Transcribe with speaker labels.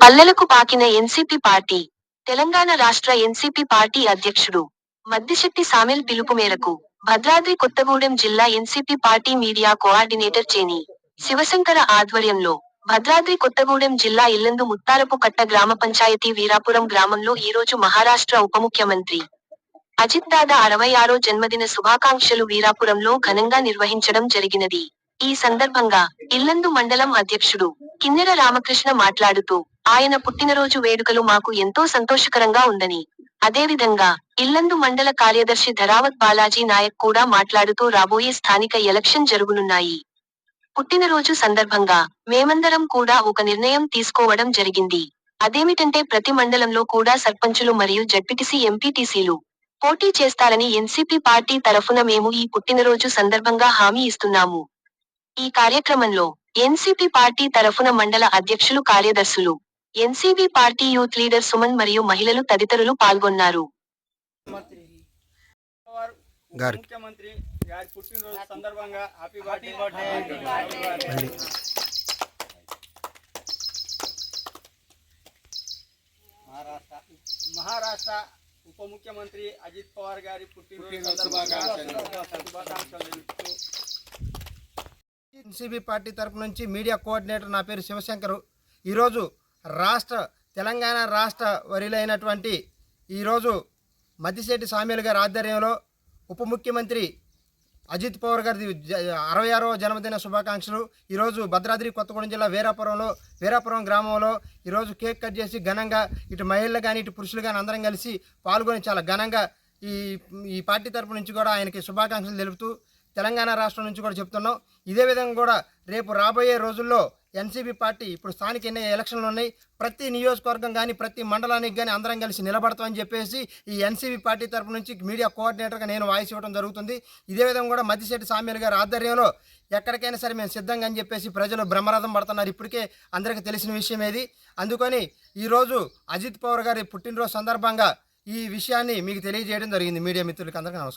Speaker 1: పల్లెలకు పాకిన NCP party Telangana రాష్ట్ర NCP party అధ్యక్షుడు మద్దిశెట్టి సామిల్ పిలుపు మేరకు భద్రాద్రి కొత్తగూడెం జిల్లా ఎన్సీపీ పార్టీ మీడియా కోఆర్డినేటర్ చేని శివశంకర ఆధ్వర్యంలో భద్రాద్రి కొత్తగూడెం జిల్లా ఇల్లందు ముత్తారపు కట్ట గ్రామ పంచాయతీ వీరాపురం గ్రామంలో ఈరోజు మహారాష్ట్ర ఉప ముఖ్యమంత్రి అజిత్ దాదా అరవై ఆరో జన్మదిన శుభాకాంక్షలు వీరాపురంలో ఘనంగా నిర్వహించడం జరిగినది. ఈ సందర్భంగా ఇల్లందు మండలం అధ్యక్షుడు కిన్నెర రామకృష్ణ మాట్లాడుతూ ఆయన పుట్టినరోజు వేడుకలు మాకు ఎంతో సంతోషకరంగా ఉందని. అదేవిధంగా ఇల్లందు మండల కార్యదర్శి ధరావత్ బాలాజీ నాయక్ కూడా మాట్లాడుతూ రాబోయే స్థానిక ఎలక్షన్ జరుగునున్నాయి. పుట్టినరోజు సందర్భంగా మేమందరం కూడా ఒక నిర్ణయం తీసుకోవడం జరిగింది. అదేమిటంటే ప్రతి మండలంలో కూడా సర్పంచులు మరియు జడ్పీటీసీ ఎంపీటీసీలు పోటీ చేస్తారని ఎన్సీపీ పార్టీ తరఫున మేము ఈ పుట్టినరోజు సందర్భంగా హామీ ఇస్తున్నాము. ఈ కార్యక్రమంలో ఎన్సీపీ పార్టీ తరఫున మండల అధ్యక్షులు కార్యదర్శులు NCB party youth leader Suman మరియు మహిళలు తదితరులు పాల్గొన్నారు.
Speaker 2: ముఖ్యమంత్రి గారి పుట్టినరోజు సందర్భంగా హ్యాపీ బర్త్డే
Speaker 3: మళ్ళీ.
Speaker 2: మహారాష్ట్ర మహారాష్ట్ర ఉప ముఖ్యమంత్రి అజిత్ పవార్ గారి పుట్టినరోజు సందర్భంగా శుభాకాంక్షలు తెలుపుతూ.
Speaker 3: ఎన్సీబీ పార్టీ తరపు నుంచి మీడియా కోఆర్డినేటర్ నా పేరు శివశంకర్. ఈరోజు రాష్ట్ర తెలంగాణ రాష్ట్ర వరిలైనటువంటి ఈరోజు మద్దిశెట్టి సామ్యులు గారి ఆధ్వర్యంలో ఉప ముఖ్యమంత్రి అజిత్ పవర్ గారి అరవై ఆరవ జన్మదిన శుభాకాంక్షలు. ఈరోజు భద్రాద్రి కొత్తగూడెం జిల్లా వీరాపురంలో వీరాపురం గ్రామంలో ఈరోజు కేక్ కట్ చేసి ఘనంగా ఇటు మహిళలు కానీ ఇటు పురుషులు కానీ అందరం కలిసి పాల్గొని చాలా ఘనంగా ఈ ఈ పార్టీ తరపు నుంచి కూడా ఆయనకి శుభాకాంక్షలు తెలుపుతూ తెలంగాణ రాష్ట్రం నుంచి కూడా చెప్తున్నాం. ఇదే విధంగా కూడా రేపు రాబోయే రోజుల్లో ఎన్సీబీ పార్టీ ఇప్పుడు స్థానిక ఎన్ని ఎలక్షన్లు ఉన్నాయి? ప్రతి నియోజకవర్గం కానీ ప్రతి మండలానికి కానీ అందరం కలిసి నిలబడతామని చెప్పేసి ఈ ఎన్సీబీ పార్టీ తరపు నుంచి మీడియా కోఆర్డినేటర్గా నేను వాయిస్ ఇవ్వడం జరుగుతుంది. ఇదే విధంగా కూడా మద్దిశెట్టి సామ్యులు గారి ఆధ్వర్యంలో ఎక్కడికైనా సరే మేము సిద్ధంగా అని చెప్పేసి ప్రజలు బ్రహ్మరథం పడుతున్నారు. ఇప్పటికే అందరికీ తెలిసిన విషయం ఏది? అందుకని ఈరోజు అజిత్ పవర్ గారి పుట్టినరోజు సందర్భంగా ఈ విషయాన్ని మీకు తెలియజేయడం జరిగింది. మీడియా మిత్రులకి అందరికీ నమస్కారం.